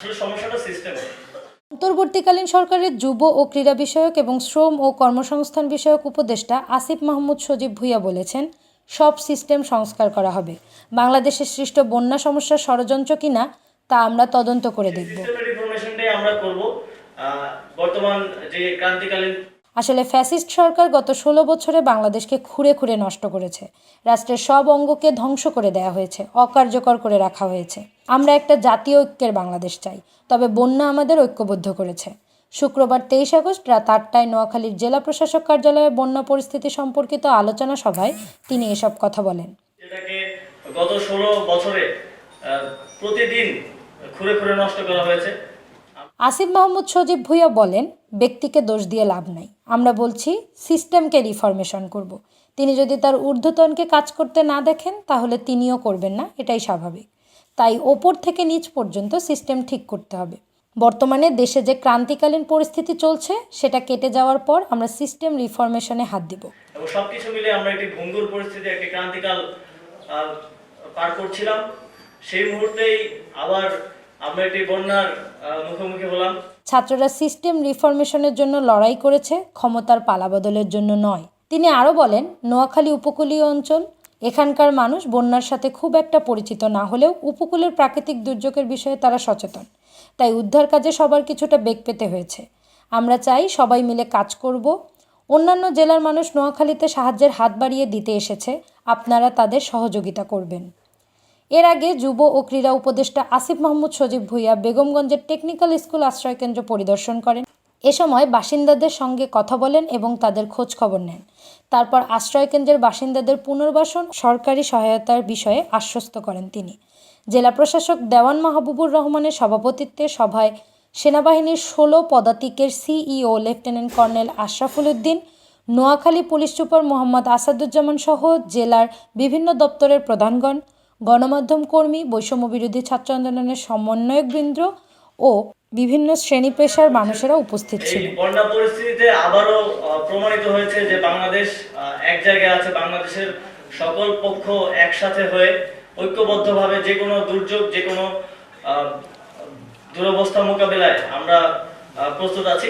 আসলে সমস্যাটা সিস্টেমে অন্তর্বর্তীকালীন সরকারের যুব ও ক্রীড়া বিষয়ক এবং শ্রম ও কর্মসংস্থান বিষয়ক উপদেষ্টা আসিফ মাহমুদ সজীব ভুইয়া বলেছেন সব সিস্টেম সংস্কার করা হবে। বাংলাদেশে সৃষ্ট বন্যা সমস্যার ষড়যন্ত্র কিনা তা আমরা তদন্ত করে দেখব। আমরা করব। বর্তমান যে ক্রান্তিকালীন আসলে ফ্যাসিস্ট সরকার গত ষোলো বছরে বাংলাদেশকে খুঁড়ে খুঁড়ে নষ্ট করেছে। রাষ্ট্রের সব অঙ্গকে ধ্বংস করে দেওয়া হয়েছে অকার্যকর করে রাখা হয়েছে। আমরা একটা জাতীয় ঐক্যের বাংলাদেশ চাই তবে বন্যা আমাদের ঐক্যবদ্ধ করেছে। শুক্রবার তেইশ আগস্ট রাত আটটায় নোয়াখালীর জেলা প্রশাসক কার্যালয়ে বন্যা পরিস্থিতি সম্পর্কিত আলোচনা সভায় তিনি এসব কথা বলেন। গত ষোলো বছরে প্রতিদিন খুঁড়ে খুঁড়ে নষ্ট করা হয়েছে। আসিফ মাহমুদ সজীব ভুইয়া বলেন ব্যক্তিকে দোষ দিয়ে লাভ নাই। আমরা বলছি সিস্টেমকে রিফরমেশন করব। তিনি যদি তার ঊর্ধ্বতনকে কাজ করতে না দেখেন, তাহলে তিনিও করবেন না, এটাই স্বাভাবিক। তাই ওপর থেকে নিচ পর্যন্ত সিস্টেম ঠিক করতে হবে। বর্তমানে দেশে যে ক্রান্তিকালীন পরিস্থিতি চলছে, সেটা কেটে যাওয়ার পর আমরা সিস্টেম রিফরমেশনে হাত দিব। সবকিছু মিলে আমরা একটি ভঙ্গুর পরিস্থিতি, একটি ক্রান্তিকাল পার করছিলাম। সেই মুহূর্তেই আবার আমরা একটি বন্যার মুখোমুখি হলাম। ছাত্ররা সিস্টেম রিফরমেশনের জন্য লড়াই করেছে, ক্ষমতার পালাবদলের জন্য নয়। তিনি আরও বলেন, নোয়াখালী উপকূলীয় অঞ্চল, এখানকার মানুষ বন্যার সাথে খুব একটা পরিচিত না হলেও উপকূলের প্রাকৃতিক দুর্যোগের বিষয়ে তারা সচেতন। তাই উদ্ধার কাজে সবার কিছুটা বেগ পেতে হয়েছে। আমরা চাই সবাই মিলে কাজ করব। অন্যান্য জেলার মানুষ নোয়াখালীতে সাহায্যের হাত বাড়িয়ে দিতে এসেছে। আপনারা তাদের সহযোগিতা করবেন। এর আগে যুব ও ক্রীড়া উপদেষ্টা আসিফ মাহমুদ সজীব ভুইয়া বেগমগঞ্জের টেকনিক্যাল স্কুল আশ্রয়কেন্দ্র পরিদর্শন করেন। এ সময় বাসিন্দাদের সঙ্গে কথা বলেন এবং তাদের খোঁজ খবর নেন। তারপর আশ্রয়কেন্দ্রের বাসিন্দাদের পুনর্বাসন সরকারি সহায়তার বিষয়ে আশ্বস্ত করেন তিনি। জেলা প্রশাসক দেওয়ান মাহবুবুর রহমানের সভাপতিত্বে সভায় সেনাবাহিনীর ষোলো পদাতিকের CEO lieutenant colonel Ashraful Uddin, Noakhali police super Mohammad Asaduzzaman সহ জেলার বিভিন্ন দপ্তরের প্রধানগণ গণমাধ্যম কর্মী বৈষম্য বিরোধী ছাত্র আন্দোলনের সমন্বয়কবৃন্দ ও বিভিন্ন শ্রেণি পেশার মানুষেরা উপস্থিত ছিলেন বন্যা পরিস্থিতিতে আবারও প্রমাণিত হয়েছে যে বাংলাদেশ এক জায়গায় আছে বাংলাদেশের সকল পক্ষ একসাথে হয়ে ঐক্যবদ্ধভাবে যে কোনো দুর্যোগ যে কোনো দুরবস্থা মোকাবেলায় আমরা প্রস্তুত আছি।